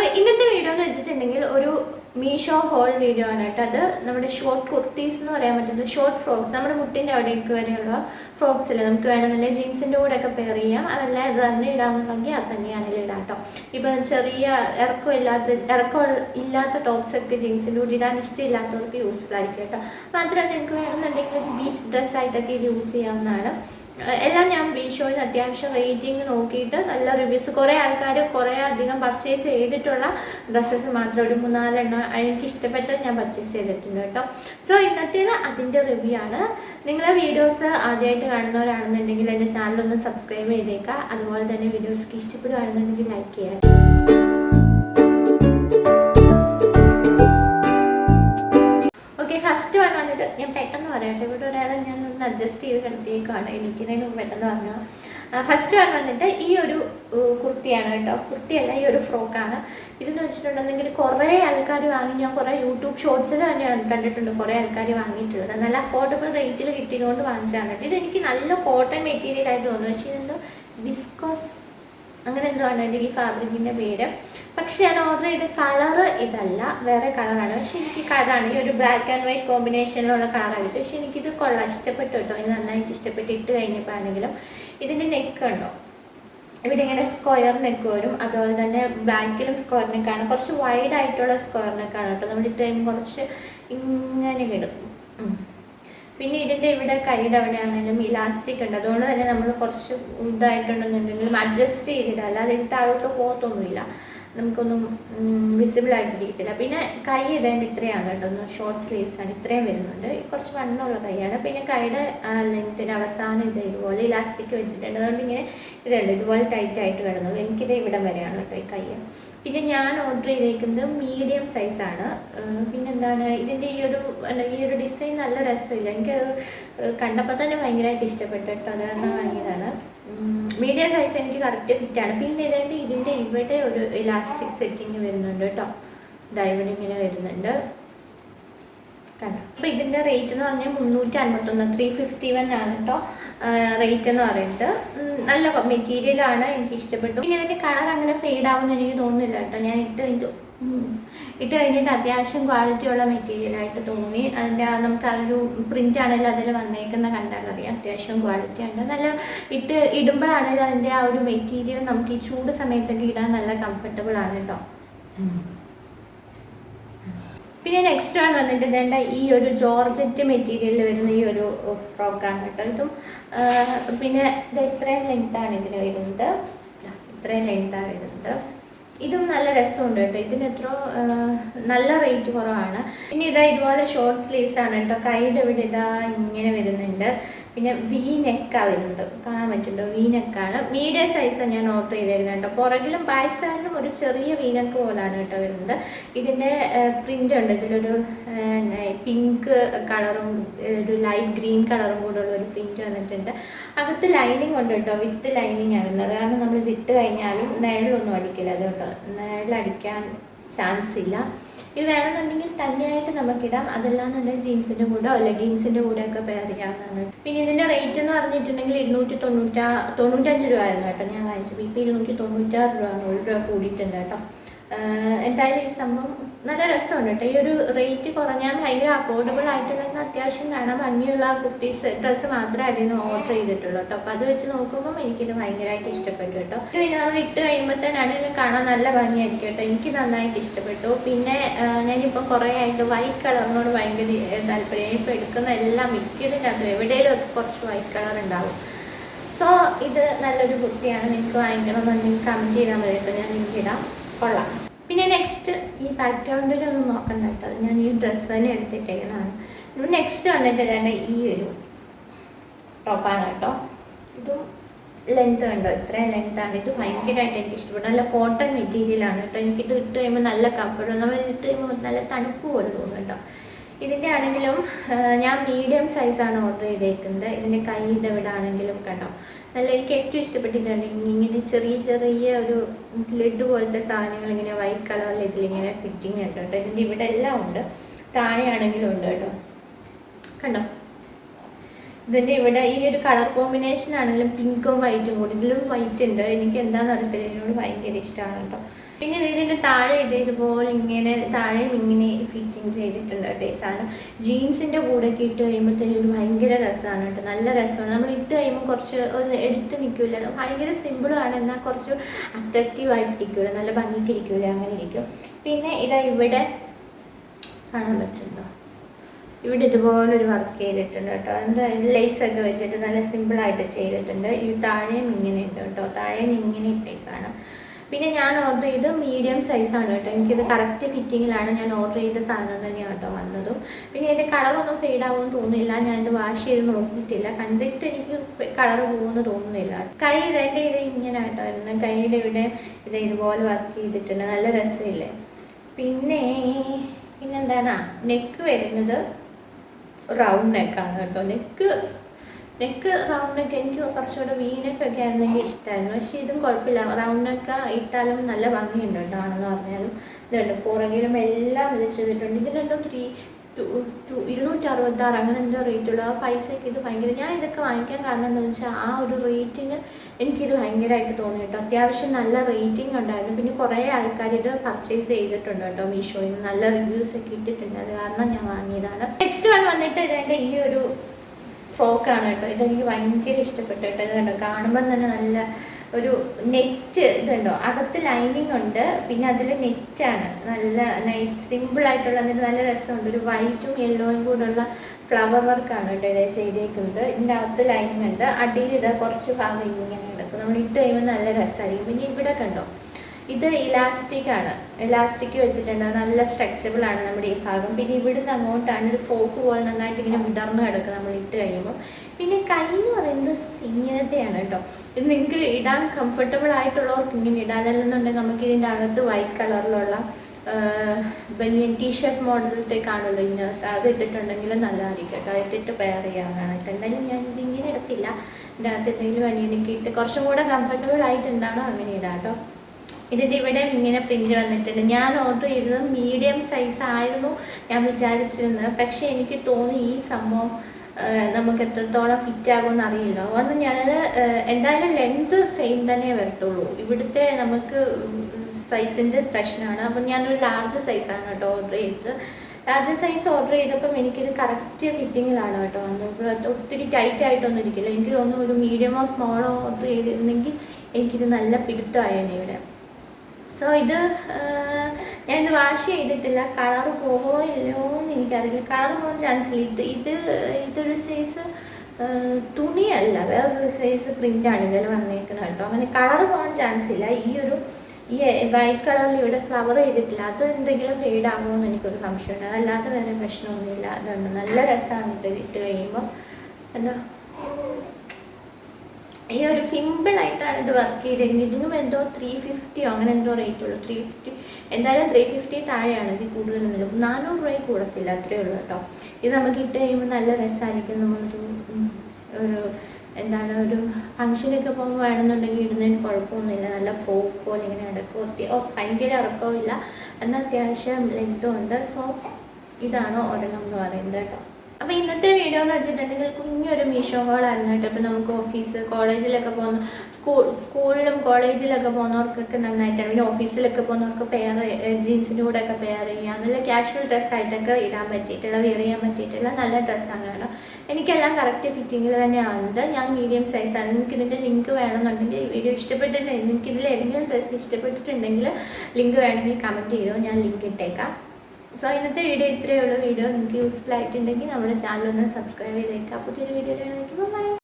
അപ്പോൾ ഇന്നത്തെ വീഡിയോ എന്ന് വെച്ചിട്ടുണ്ടെങ്കിൽ ഒരു മീഷോ ഹോൾ വീഡിയോ ആണ് കേട്ടോ. അത് നമ്മുടെ ഷോർട്ട് കുർത്തീസ് എന്ന് പറയാൻ പറ്റുന്നത്. ഷോർട്ട് ഫ്രോക്സ് നമ്മുടെ മുട്ടിന്റെ അവിടേക്ക് വരെയുള്ള ഫ്രോക്സിൽ നമുക്ക് വേണമെന്നുണ്ടെങ്കിൽ ജീൻസിന്റെ കൂടെ ഒക്കെ പെയർ ചെയ്യാം. അതല്ല ഇത് തന്നെ ഇടാമെന്നുണ്ടെങ്കിൽ അത് തന്നെയാണെങ്കിൽ ഇടാം കേട്ടോ. ഇപ്പം ചെറിയ ഇറക്കം ഇല്ലാത്ത ഇറക്കം ഇല്ലാത്ത ടോപ്സ് ഒക്കെ ജീൻസിന്റെ കൂടെ ഇടാൻ ഇഷ്ടമില്ലാത്തവർക്ക് യൂസ്ഫുൾ ആയിരിക്കും കേട്ടോ. മാത്രമല്ല നിങ്ങൾക്ക് വേണമെന്നുണ്ടെങ്കിൽ ബീച്ച് ഡ്രസ്സായിട്ടൊക്കെ ഇത് യൂസ് ചെയ്യാവുന്നതാണ്. എല്ലാം ഞാൻ മീഷോയിൽ അത്യാവശ്യം റേറ്റിംഗ് നോക്കിയിട്ട് നല്ല റിവ്യൂസ് കുറേ ആൾക്കാർ കുറേ അധികം പർച്ചേസ് ചെയ്തിട്ടുള്ള ഡ്രസ്സസ് മാത്രം ഒരു മൂന്നാലെണ്ണം എനിക്ക് ഇഷ്ടപ്പെട്ടത് ഞാൻ പർച്ചേസ് ചെയ്തിട്ടുണ്ട് കേട്ടോ. സോ ഇന്നത്തേത് അതിന്റെ റിവ്യൂ ആണ്. നിങ്ങളെ വീഡിയോസ് ആദ്യമായിട്ട് കാണുന്നവരാണെന്നുണ്ടെങ്കിൽ എന്റെ ചാനലൊന്ന് സബ്സ്ക്രൈബ് ചെയ്തേക്കുക. അതുപോലെ തന്നെ വീഡിയോസ് ഇഷ്ടപ്പെടുകയാണെന്നുണ്ടെങ്കിൽ ലൈക്ക് ചെയ്യുക. ഫസ്റ്റ് വൺ വന്നിട്ട് ഞാൻ പെട്ടെന്ന് പറയട്ടെ ഇവിടെ ഒരാളെ ഞാൻ ഒന്ന് അഡ്ജസ്റ്റ് ചെയ്ത് കിടത്തിയേക്കാണ് എനിക്കിതിന് പെട്ടെന്ന് പറഞ്ഞു. ഫസ്റ്റ് വൺ വന്നിട്ട് ഈ ഒരു കുർത്തിയാണ് കേട്ടോ. കുർത്തിയല്ല ഈ ഒരു ഫ്രോക്കാണ് ഇതെന്ന് വെച്ചിട്ടുണ്ടെങ്കിൽ കുറേ ആൾക്കാർ വാങ്ങി ഞാൻ കുറേ യൂട്യൂബ് ഷോർട്സിൽ തന്നെ കണ്ടിട്ടുണ്ട് കുറേ ആൾക്കാർ വാങ്ങിയിട്ടുള്ളത്. നല്ല അഫോർഡബിൾ റേറ്റിൽ കിട്ടിയതുകൊണ്ട് വാങ്ങിച്ചതാണ് കേട്ടോ. ഇതെനിക്ക് നല്ല കോട്ടൺ മെറ്റീരിയൽ ആയിട്ട് തോന്നുന്നു. പക്ഷേ ഇതെന്തോ ബിസ്കോസ് അങ്ങനെ എന്തോ ആണ് എന്റെ ഈ ഫാബ്രിക്കിന്റെ പേര്. പക്ഷെ ഞാൻ ഓർഡർ ചെയ്ത കളറ് ഇതല്ല വേറെ കളറാണ്. പക്ഷെ എനിക്ക് കളറാണ് ഈ ഒരു ബ്ലാക്ക് ആൻഡ് വൈറ്റ് കോമ്പിനേഷനിലുള്ള കളറാണ് പക്ഷെ എനിക്കിത് കൊള്ളാം. ഇഷ്ടപ്പെട്ടു കേട്ടോ. എനിക്ക് നന്നായിട്ട് ഇഷ്ടപ്പെട്ട് ഇട്ട് കഴിഞ്ഞപ്പോൾ ആണെങ്കിലും ഇതിന്റെ നെക്ക് ഉണ്ടോ? ഇവിടെ ഇങ്ങനെ സ്ക്വയർ നെക്ക് വരും. അതുപോലെ തന്നെ ബ്ലാക്കിലും സ്ക്വയർ നെക്കാണ് കുറച്ച് വൈഡ് ആയിട്ടുള്ള സ്ക്വയർ നെക്കാണ് കേട്ടോ. നമ്മൾ ഇട്ട് കഴിയുമ്പോൾ കുറച്ച് ഇങ്ങനെ കിടും. പിന്നെ ഇതിന്റെ ഇവിടെ കൈയുടെ അവിടെ ആണെങ്കിലും ഇലാസ്റ്റിക് ഉണ്ട്. അതുകൊണ്ട് തന്നെ നമ്മൾ കുറച്ച് ഇതായിട്ടുണ്ടെന്നുണ്ടെങ്കിലും അഡ്ജസ്റ്റ് ചെയ്തിട്ട് അല്ലാതെ ഇത് താഴോട്ട് പോകത്തൊന്നുമില്ല നമുക്കൊന്നും വിസിബിൾ ആയിട്ട് കിട്ടില്ല പിന്നെ കൈ ഇതേണ്ട ഇത്രയാണ് കേട്ടോ. ഒന്ന് ഷോർട്ട് സ്ലീവ്സ് ആണ്. ഇത്രയും വരുന്നുണ്ട്. കുറച്ച് വണ്ണമുള്ള കൈയാണ്. പിന്നെ കൈയുടെ ലെങ്ത്തിന് അവസാനം ഇത് ഇതുപോലെ ഇലാസ്റ്റിക് വെച്ചിട്ടുണ്ട്. അതുകൊണ്ട് ഇങ്ങനെ ഇതുണ്ട് ഇതുപോലെ ടൈറ്റ് ആയിട്ട് കിടന്നുള്ളൂ എനിക്കിത് ഇവിടം വരെയാണ് കേട്ടോ ഈ കൈ. പിന്നെ ഞാൻ ഓർഡർ ചെയ്തേക്കുന്നത് മീഡിയം സൈസാണ് പിന്നെന്താണ്? ഇതിന്റെ ഈ ഒരു ഈ ഒരു ഡിസൈൻ നല്ല രസമില്ല. എനിക്കത് കണ്ടപ്പോൾ തന്നെ ഭയങ്കരമായിട്ട് ഇഷ്ടപ്പെട്ടു കേട്ടോ. അതാണ് വാങ്ങിയതാണ് മീഡിയം സൈസ് എനിക്ക് കറക്റ്റ് ഫിറ്റാണ് പിന്നെ ഇതായിട്ട് ഇതിന്റെ ഇവിടെ ഒരു ഇലാസ്റ്റിക് സെറ്റിങ് വരുന്നുണ്ട് കേട്ടോ ഇതാ ഇങ്ങനെ വരുന്നുണ്ട്. കണ്ടോ? അപ്പോൾ ഇതിന്റെ റേറ്റ് എന്ന് പറഞ്ഞാൽ മുന്നൂറ്റി അൻപത്തൊന്ന് ത്രീ ഫിഫ്റ്റി വൺ ആണ് കേട്ടോ റേറ്റ് എന്ന് പറയുന്നത്. നല്ല മെറ്റീരിയലാണ് എനിക്ക് ഇഷ്ടപ്പെട്ടു. പിന്നെ ഇതിന്റെ കളർ അങ്ങനെ ഫെയ്ഡ് ആവുമെന്ന് എനിക്ക് തോന്നുന്നില്ല കേട്ടോ ഞാൻ ഇട്ട് ഉം. ഇട്ട് കഴിഞ്ഞിട്ട് അത്യാവശ്യം ക്വാളിറ്റി ഉള്ള മെറ്റീരിയൽ ആയിട്ട് തോന്നി. അതിന്റെ നമുക്ക് ആ ഒരു പ്രിന്റ് ആണെങ്കിലും അതിൽ വന്നേക്കുന്ന കണ്ടാൽ അറിയാം. അത്യാവശ്യം ക്വാളിറ്റി ഉണ്ട്. നല്ല ഇട്ട് ഇടുമ്പോഴാണെങ്കിലും അതിന്റെ ആ ഒരു മെറ്റീരിയൽ നമുക്ക് ഈ ചൂട് സമയത്തൊക്കെ ഇടാൻ നല്ല കംഫർട്ടബിൾ ആണ് കേട്ടോ. പിന്നെ നെക്സ്റ്റ് വൺ വന്നിട്ട് ഇതേണ്ട ഈ ഒരു ജോർജറ്റ് മെറ്റീരിയലിൽ വരുന്ന ഈ ഒരു ഫ്രോക്കാണ് കേട്ടോ. ഇതും പിന്നെ ഇത് ഇത്രയും ലെങ്ത്താണ് ഇതിന് വരുന്നത്? ഇത്രയും ലെങ്ത്താണ് വരുന്നത്. ഇതും നല്ല രസമുണ്ട് കേട്ടോ. ഇതിന് എത്ര നല്ല റേറ്റ് കുറവാണ്. പിന്നെ ഇതാ ഇതുപോലെ ഷോർട്ട് സ്ലീവ്സ് ആണ് കേട്ടോ. കൈയുടെ ഇവിടെ ഇതാ ഇങ്ങനെ വരുന്നുണ്ട്. പിന്നെ വി നെക്കാണ് വരുന്നത്. കാണാൻ പറ്റുന്നുണ്ടോ? വി നെക്കാണ് മീഡിയം സൈസാണ് ഞാൻ ഓർഡർ ചെയ്തിരുന്നത് കേട്ടോ. പുറകിലും ബാക്ക് സൈഡിലും ഒരു ചെറിയ വി നെക്ക് പോലാണ് കേട്ടോ വരുന്നത്. ഇതിന്റെ പ്രിന്റ് ഉണ്ട്. ഇതിലൊരു പിങ്ക് കളറും ഒരു ലൈറ്റ് ഗ്രീൻ കളറും കൂടെ ഉള്ള ഒരു പ്രിന്റ് വന്നിട്ടുണ്ട്. അകത്ത് ലൈനിങ് ഉണ്ട് കേട്ടോ. വിത്ത് ലൈനിങ് ആണ് വരുന്നത്. കാരണം നമ്മൾ ഇത് ഇട്ട് കഴിഞ്ഞാലും നിഴലൊന്നും അടിക്കില്ല. അത് കേട്ടോ. നിഴലടിക്കാൻ ചാൻസ് ഇല്ല. ഇത് വേണമെന്നുണ്ടെങ്കിൽ തന്നെയായിട്ട് നമുക്കിടാം. അതല്ലാന്നുണ്ടെങ്കിൽ ജീൻസിന്റെ കൂടെ ലെഗിങ്സിന്റെ കൂടെ ഒക്കെ പേർ ചെയ്യാവുന്നതാണ്. പിന്നെ ഇതിന്റെ റേറ്റ് എന്ന് പറഞ്ഞിട്ടുണ്ടെങ്കിൽ ഇരുന്നൂറ്റി തൊണ്ണൂറ്റാ തൊണ്ണൂറ്റഞ്ച് രൂപ ആയിരുന്നു കേട്ടോ ഞാൻ വാങ്ങിച്ചത്. ഇപ്പൊ ഇരുന്നൂറ്റി തൊണ്ണൂറ്റാറ് രൂപ ഒരു രൂപ കൂടിയിട്ടുണ്ട് കേട്ടോ. എന്തായാലും ഈ സംഭവം നല്ല രസമുണ്ട് കേട്ടോ. ഈ ഒരു റേറ്റ് കുറഞ്ഞാൽ ഭയങ്കര അഫോർഡബിൾ ആയിട്ടുള്ള അത്യാവശ്യം കാണാൻ ഭംഗിയുള്ള കുട്ടീസ് ഡ്രസ്സ് മാത്രമേ അതിൽ നിന്ന് ഓർഡർ ചെയ്തിട്ടുള്ളൂ കേട്ടോ. അപ്പോൾ അത് വെച്ച് നോക്കുമ്പോൾ എനിക്കിത് ഭയങ്കരമായിട്ട് ഇഷ്ടപ്പെട്ടു കേട്ടോ. ഇത് പിന്നെ നമ്മൾ ഇട്ട് കഴിയുമ്പോഴത്തേനാണെങ്കിലും കാണാൻ നല്ല ഭംഗിയായിരിക്കും കേട്ടോ. എനിക്ക് നന്നായിട്ട് ഇഷ്ടപ്പെട്ടു. പിന്നെ ഞാനിപ്പോൾ കുറേ ആയിട്ട് വൈറ്റ് കളറിനോട് ഭയങ്കര താല്പര്യം. ഇപ്പോൾ എടുക്കുന്ന എല്ലാം മിക്കതിനകത്ത് എവിടെയെങ്കിലും ഒക്കെ കുറച്ച് വൈറ്റ് കളർ ഉണ്ടാവും. സോ ഇത് നല്ലൊരു കുട്ടിയാണ്. നിങ്ങൾക്ക് വാങ്ങിക്കണമെന്നുണ്ടെങ്കിൽ കമന്റ് ചെയ്താൽ മതി കേട്ടോ. ഞാൻ നിങ്ങൾക്ക് ഇടാം. കൊള്ളാം. പിന്നെ നെക്സ്റ്റ് ഈ ബാക്ക്ഗ്രൗണ്ടിലൊന്നും നോക്കണ്ട കേട്ടോ ഞാൻ ഈ ഡ്രസ്സ് തന്നെ എടുത്തിട്ടേക്കുന്നതാണ്. നെക്സ്റ്റ് വന്നിട്ട് തന്നെ ഈ ഒരു ടോപ്പാണ് കേട്ടോ ഇതും ലെങ്ത് കണ്ടോ? ഇത്രയും ലെങ്ത് ആണ്. ഇത് ഭയങ്കരമായിട്ട് എനിക്ക് ഇഷ്ടപ്പെട്ടു. നല്ല കോട്ടൺ മെറ്റീരിയലാണ് കേട്ടോ എനിക്കിത് ഇട്ട് കഴിയുമ്പോൾ നല്ല കംഫർട്ട് നമ്മൾ ഇട്ട് കഴിയുമ്പോൾ നല്ല തണുപ്പ് പോലെ തോന്നും കേട്ടോ ഇതിന്റെ ആണെങ്കിലും ഞാൻ മീഡിയം സൈസാണ് ഓർഡർ ചെയ്തേക്കുന്നത്. ഇതിന്റെ കൈയുടെ ഇവിടെ ആണെങ്കിലും കണ്ടോ നല്ല എനിക്ക് ഏറ്റവും ഇഷ്ടപ്പെട്ടിട്ടുണ്ട് ഇങ്ങനെ ചെറിയ ചെറിയ ഒരു ലെഡ് പോലത്തെ സാധനങ്ങൾ ഇങ്ങനെ വൈറ്റ് കളറിൽ ഇതിലിങ്ങനെ ഫിറ്റിംഗ് ഉണ്ട്. കേട്ടോ ഇതിന്റെ ഇവിടെ എല്ലാം ഉണ്ട്. താഴെയാണെങ്കിലും ഉണ്ട് കേട്ടോ. കണ്ടോ? ഇതിന്റെ ഇവിടെ ഈ ഒരു കളർ കോമ്പിനേഷൻ ആണെങ്കിലും പിങ്കും വൈറ്റും കൂടി. ഇതിലും വൈറ്റ് ഉണ്ട്. എനിക്ക് എന്താണെന്ന് അറിയത്തില്ല. ഇതിനോട് ഭയങ്കര ഇഷ്ടമാണ് കേട്ടോ. പിന്നെ ഇത് ഇതിന്റെ താഴെ ഇത് ഇതുപോലെ ഇങ്ങനെ താഴെയും ഇങ്ങനെ ഫിറ്റിങ് ചെയ്തിട്ടുണ്ട് കേട്ടോ ഈ സാധനം. ജീൻസിന്റെ കൂടെ ഒക്കെ ഇട്ട് കഴിയുമ്പോഴത്തേനും ഒരു ഭയങ്കര രസമാണ് കേട്ടോ. നല്ല രസമാണ്. നമ്മൾ ഇട്ട് കഴിയുമ്പോൾ കുറച്ച് ഒന്ന് എടുത്ത് നിൽക്കില്ല ഭയങ്കര സിമ്പിളാണ് എന്നാൽ കുറച്ച് അട്രാക്റ്റീവ് ആയിട്ട് ഇരിക്കില്ല നല്ല ഭംഗിക്ക് ഇരിക്കുമല്ലോ അങ്ങനെ ഇരിക്കും. പിന്നെ ഇതാ ഇവിടെ കാണാൻ പറ്റുന്നുണ്ടോ? ഇവിടെ ഇതുപോലെ ഒരു വർക്ക് ചെയ്തിട്ടുണ്ട് കേട്ടോ. അതിന്റെ ലേസ് ഒക്കെ വെച്ചിട്ട് നല്ല സിമ്പിളായിട്ട് ചെയ്തിട്ടുണ്ട്. ഈ താഴെയും ഇങ്ങനെ ഉണ്ട് കേട്ടോ. താഴെയും ഇങ്ങനെ ഇട്ടേക്കാണ്. പിന്നെ ഞാൻ ഓർഡർ ചെയ്ത് മീഡിയം സൈസാണ് കേട്ടോ. എനിക്കിത് കറക്റ്റ് ഫിറ്റിങ്ങിലാണ് ഞാൻ ഓർഡർ ചെയ്ത സാധനം തന്നെയാണ് കേട്ടോ വന്നതും. പിന്നെ ഇതിന്റെ കളറൊന്നും ഫെയ്ഡ് ആവുമെന്ന് തോന്നുന്നില്ല. ഞാൻ ഇത് വാഷ് ചെയ്ത് നോക്കിയിട്ടില്ല. കണ്ടിട്ട് എനിക്ക് കളർ പോകുമെന്ന് തോന്നുന്നില്ല. കൈ രണ്ട് ഇത് ഇങ്ങനെ കേട്ടോ ഇന്ന് കൈയുടെ ഇവിടെ ഇത് ഇതുപോലെ വർക്ക് ചെയ്തിട്ടുണ്ട്. നല്ല രസമില്ലേ? പിന്നെ പിന്നെന്താണ് നെക്ക് വരുന്നത് റൗണ്ട് നെക്കാണ് കേട്ടോ. നെക്ക് നെക്ക് റൗണ്ട് നെക്ക് എനിക്ക് കുറച്ചുകൂടെ വീനൊക്കെ ഒക്കെ ആയിരുന്നെങ്കിൽ ഇഷ്ടമായിരുന്നു പക്ഷെ ഇതും കുഴപ്പമില്ല. റൗണ്ട് നെക്ക് ഇട്ടാലും നല്ല ഭംഗിയുണ്ട് കേട്ടോ ആണെന്ന് പറഞ്ഞാലും. ഇതുണ്ട് പുറകിലും എല്ലാം ഇത് ചെയ്തിട്ടുണ്ട്. ഇതിനെന്തോ ത്രീ ടു ടു ഇരുന്നൂറ്റി അറുപത്താറ് അങ്ങനെ എന്തോ റേറ്റുള്ളൂ ആ പൈസയ്ക്ക് ഇത് ഭയങ്കര ഞാൻ ഇതൊക്കെ വാങ്ങിക്കാൻ കാരണം എന്താണെന്ന് വെച്ചാൽ ആ ഒരു റേറ്റിന് എനിക്കിത് ഭയങ്കരമായിട്ട് തോന്നി കേട്ടോ. അത്യാവശ്യം നല്ല റേറ്റിംഗ് ഉണ്ടായിരുന്നു. പിന്നെ കുറേ ആൾക്കാർ ഇത് പർച്ചേസ് ചെയ്തിട്ടുണ്ട് കേട്ടോ മീഷോയിൽ നിന്ന്. നല്ല റിവ്യൂസ് ഒക്കെ ഇട്ടിട്ടുണ്ട്. അത് കാരണം ഞാൻ വാങ്ങിയതാണ്. നെക്സ്റ്റ് വൺ വന്നിട്ട് ഇതിന്റെ ഈ ഒരു ഫ്രോക്കാണ് കേട്ടോ. ഇതെനിക്ക് ഭയങ്കര ഇഷ്ടപ്പെട്ടു കേട്ടോ. ഇത് കണ്ടോ? കാണുമ്പോൾ തന്നെ നല്ല ഒരു നെറ്റ് ഇതുണ്ടോ? അകത്ത് ലൈനിങ് ഉണ്ട്. പിന്നെ അതിൽ നെറ്റാണ്. നല്ല നൈറ്റ് സിമ്പിൾ ആയിട്ടുള്ള എന്നിട്ട് നല്ല രസമുണ്ട്. ഒരു വൈറ്റും യെല്ലോയും കൂടെയുള്ള ഫ്ലവർ വർക്കാണ് കേട്ടോ ഇതേ ചെയ്തേക്കുന്നത്. ഇതിന്റെ അകത്ത് ലൈനിങ് ഉണ്ട്. അടിയിൽ ഇതാ കുറച്ച് ഭാഗം ഇങ്ങനെ കിടക്കും. നമ്മൾ ഇട്ട് കഴിയുമ്പോൾ നല്ല രസമായിരിക്കും പിന്നെ ഇവിടെ കണ്ടോ? ഇത് ഇലാസ്റ്റിക് ആണ്. ഇലാസ്റ്റിക് വെച്ചിട്ടുണ്ട്. നല്ല സ്ട്രെച്ചബിൾ ആണ് നമ്മുടെ ഈ ഭാഗം. പിന്നെ ഇവിടുന്ന് അങ്ങോട്ടാണ് ഒരു ഫോക്ക് പോലെ നന്നായിട്ട് ഇങ്ങനെ വിടർന്ന് കിടക്കുക നമ്മൾ ഇട്ട് കഴിയുമ്പോൾ പിന്നെ കൈ എന്ന് പറയുന്നത് ഇങ്ങനത്തെയാണ് കേട്ടോ. ഇത് നിങ്ങൾക്ക് ഇടാൻ കംഫർട്ടബിൾ ആയിട്ടുള്ളവർക്ക് ഇങ്ങനെ ഇടാനല്ലെന്നുണ്ടെങ്കിൽ നമുക്ക് ഇതിന്റെ അകത്ത് വൈറ്റ് കളറിലുള്ള ബനിയൻ ടീഷർട്ട് മോഡലത്തെ കാണുള്ളൂ ഇന്നേഴ്സ് അത് ഇട്ടിട്ടുണ്ടെങ്കിൽ നല്ലതായിരിക്കും കേട്ടോ. ഇട്ടിട്ട് പെയർ ചെയ്യാനായിട്ട് എന്തായാലും ഞാൻ ഇതിങ്ങനെ ഇടത്തില്ല ഇതിന്റെ അകത്ത് എന്തെങ്കിലും അനിയനൊക്കെ ഇട്ട് കുറച്ചും കൂടെ കംഫർട്ടബിൾ ആയിട്ട് എന്താണോ അങ്ങനെ ഇടാം കേട്ടോ. ഇതിന്റെ ഇവിടെ ഇങ്ങനെ പ്രിന്റ് വന്നിട്ടുണ്ട്. ഞാൻ ഓർഡർ ചെയ്തത് മീഡിയം സൈസ് ആയിരുന്നു ഞാൻ വിചാരിച്ചിരുന്നത്. പക്ഷേ എനിക്ക് തോന്നി ഈ സംഭവം നമുക്ക് എത്രത്തോളം ഫിറ്റ് ആകുമെന്ന് അറിയില്ല. അതുകൊണ്ട് ഞാനത് എന്തായാലും ലെങ്ത് സെയിം തന്നെ വരത്തുള്ളൂ. ഇവിടുത്തെ നമുക്ക് സൈസിന്റെ പ്രശ്നമാണ്. അപ്പം ഞാനൊരു ലാർജ് സൈസാണ് കേട്ടോ ഓർഡർ ചെയ്തത്. ലാർജ് സൈസ് ഓർഡർ ചെയ്തപ്പം എനിക്കിത് കറക്റ്റ് ഫിറ്റിങ്ങിലാണ് കേട്ടോ വന്നത്. ഒത്തിരി ടൈറ്റ് ആയിട്ടൊന്നും ഇരിക്കില്ല. എനിക്ക് തോന്നുന്നു ഒരു മീഡിയമോ സ്മോളോ ഓർഡർ ചെയ്തിരുന്നെങ്കിൽ എനിക്കിത് നല്ല പിടുത്തമായേനെ ഇവിടെ. സോ ഇത് ഞാനിത് വാഷ് ചെയ്തിട്ടില്ല. കളർ പോവോ ഇല്ലയോ എന്ന് എനിക്കറിയില്ല. കളർ പോകാൻ ചാൻസ് ഇല്ല. ഇത് ഇത് ഇതൊരു സൈസ് തുണിയല്ല. വേറൊരു സൈസ് പ്രിന്റാണ് ഇതിൽ വന്നേക്കുന്നത് കേട്ടോ. അങ്ങനെ കളർ പോകാൻ ചാൻസ് ഇല്ല. ഈ ഒരു ഈ വൈറ്റ് കളറിൽ ഇവിടെ ഫ്ലവർ ചെയ്തിട്ടില്ല. അത് എന്തെങ്കിലും ഫെയ്ഡ് ആകുമോ എന്ന് എനിക്കൊരു സംശയമുണ്ട്. അതല്ലാതെ വേറെ പ്രശ്നമൊന്നുമില്ല. അതുകൊണ്ട് നല്ല രസമാണ് ഇത് ഇട്ട് കഴിയുമ്പോൾ എന്താ ഈ ഒരു സിമ്പിൾ ആയിട്ടാണ് ഇത് വർക്ക് ചെയ്തിരുന്നത് ഇതിനും എന്തോ ത്രീ ഫിഫ്റ്റിയോ അങ്ങനെ എന്തോ റേറ്റ് ഉള്ളൂ. ത്രീ ഫിഫ്റ്റി എന്തായാലും ത്രീ ഫിഫ്റ്റി താഴെയാണ് ഇത് കൂടുതലൊന്നുമില്ല നാനൂറ് രൂപയിൽ കൂടത്തില്ല. അത്രയേ ഉള്ളൂ കേട്ടോ. ഇത് നമുക്ക് ഇട്ട് കഴിയുമ്പോൾ നല്ല രസമായിരിക്കും നമ്മളൊരു ഒരു എന്താണ് ഒരു ഫംഗ്ഷനൊക്കെ പോകുമ്പോൾ വേണമെന്നുണ്ടെങ്കിൽ ഇടുന്നതിന് കുഴപ്പമൊന്നുമില്ല. നല്ല ഫ്രോക്ക് പോലെ ഇങ്ങനെ ഒത്തി ഓ ഭയങ്കര ഇറക്കവും ഇല്ല എന്നാൽ അത്യാവശ്യം ലെങ്തും ഉണ്ട്. സോ ഇതാണ് ഒരെണ്ണം എന്ന് പറയുന്നത് കേട്ടോ. അപ്പോൾ ഇന്നത്തെ വീഡിയോ എന്ന് വെച്ചിട്ടുണ്ടെങ്കിൽ കുഞ്ഞൊരു മീഷോ ഹോളായിരുന്നു കേട്ടോ. ഇപ്പോൾ നമുക്ക് ഓഫീസ് കോളേജിലൊക്കെ പോകുന്ന സ്കൂൾ സ്കൂളിലും കോളേജിലൊക്കെ പോകുന്നവർക്കൊക്കെ നന്നായിട്ടാണ്. പിന്നെ ഓഫീസിലൊക്കെ പോകുന്നവർക്ക് പെയർ ജീൻസിന്റെ കൂടെ ഒക്കെ പെയർ ചെയ്യാം. നല്ല കാഷ്വൽ ഡ്രസ്സായിട്ടൊക്കെ ഇടാൻ പറ്റിയിട്ടുള്ള വെയർ ചെയ്യാൻ പറ്റിയിട്ടുള്ള നല്ല ഡ്രസ്സാണ് കേട്ടോ. എനിക്കെല്ലാം കറക്റ്റ് ഫിറ്റിങ്ങിൽ തന്നെയാണത് ഞാൻ മീഡിയം സൈസാണ് ഇതിന്റെ ലിങ്ക് വേണമെന്നുണ്ടെങ്കിൽ വീഡിയോ ഇഷ്ടപ്പെട്ടിട്ടുണ്ടെങ്കിൽ ഇതിൽ ഏതെങ്കിലും ഡ്രസ്സ് ഇഷ്ടപ്പെട്ടിട്ടുണ്ടെങ്കിൽ ലിങ്ക് വേണമെങ്കിൽ കമന്റ് ചെയ്തോ. ഞാൻ ലിങ്ക് ഇട്ടേക്കാം. സോ ഇന്നത്തെ വീഡിയോ ഇത്രയേ ഉള്ളൂ. വീഡിയോ നിങ്ങൾക്ക് യൂസ്ഫുൾ ആയിട്ടുണ്ടെങ്കിൽ നമ്മുടെ ചാനൽ ഒന്ന് സബ്സ്ക്രൈബ് ചെയ്തേക്കാം. പുതിയൊരു വീഡിയോ ബൈ